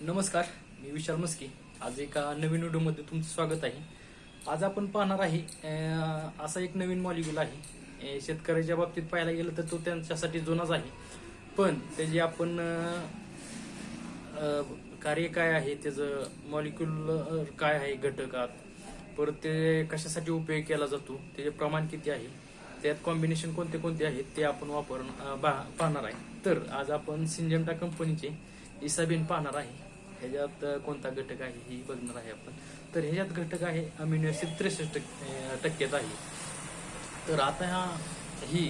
नमस्कार मी विशाल मस्के आज एका नवीन व्हिडिओमध्ये तुमचं स्वागत आहे. आज आपण पाहणार आहे असा एक नवीन मॉलिक्युल आहे. शेतकऱ्याच्या बाबतीत पाहायला गेलं तर तो त्यांच्यासाठी जुनाच आहे. पण त्याची आपण कार्य काय आहे त्याचं मॉलिक्युल काय आहे घटकात? परत ते कशासाठी उपयोग केला जातो? त्याचे प्रमाण किती आहे? त्यात कॉम्बिनेशन कोणते कोणते आहेत ते आपण वापर बा- पाहणार आहे. तर आज आपण सिंजंटा कंपनीचे इसाबीन पाहणार आहे. ह्याच्यात कोणता घटक आहे ही बघणार आहे आपण. तर ह्याच्यात घटक आहे अमिनो ॲसिड त्रेसष्ट टक्के- टक्क्यात आहे. तर आता हा ही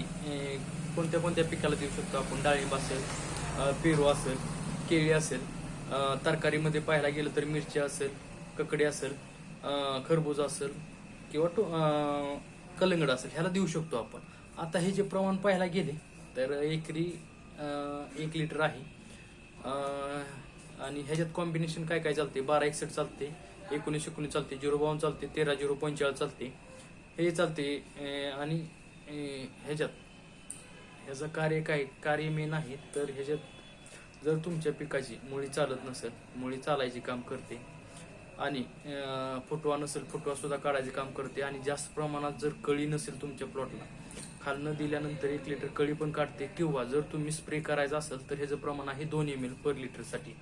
कोणत्या कोणत्या पिकाला देऊ शकतो आपण? डाळिंब असेल पेरू असेल केळी असेल तरकारीमध्ये पाहायला गेलं तर मिरची असेल ककडी असेल खरबूज असेल किंवा टो कलंगड असेल ह्याला देऊ शकतो आपण. आता हे जे प्रमाण पाहायला गेले तर एकरी एक लिटर आहे. आणि ह्याच्यात कॉम्बिनेशन काय काय चालते? बारा एकसठ चालते एकोणीस एकोणीस चालते झिरो बावन्न चालते तेरा झिरो पंचेचाळीस चालते. हे चालते आणि ह्याच्यात ह्याचं कार्य काय? कार्य मे नाही तर ह्याच्यात जर तुमच्या पिकाची मुळी चालत नसेल मुळी चालायचे काम करते. आणि अं, फुटवा नसेल फुटवा सुद्धा काढायचे काम करते. आणि जास्त प्रमाणात जर कळी नसेल तुमच्या प्लॉटला खालनं दिल्यानंतर एक लिटर कळी पण काढते. किंवा जर तुम्ही स्प्रे करायचा असेल तर ह्याचं प्रमाण आहे दोन एम एल पर लिटरसाठी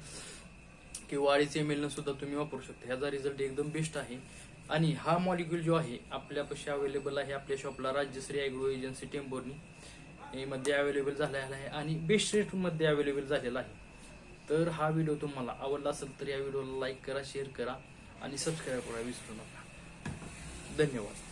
किंवा अडीच एम एल सुद्धा तुम्ही वापरू शकता. ह्याचा रिझल्ट एकदम बेस्ट आहे. आणि हा मॉलिक्युल जो आहे आपल्यापाशी अवेलेबल आहे आपल्या शॉपला राज्यश्री ॲग्रो एजन्सी टेंबोर्नी मध्ये अवेलेबल झालेला आहे आणि बेस्ट रेटमध्ये अवेलेबल झालेला आहे. तर हा व्हिडिओ तुम्हाला आवडला असेल तर या व्हिडिओला लाईक करा शेअर करा आणि सबस्क्राईब करा विसरू नका. धन्यवाद.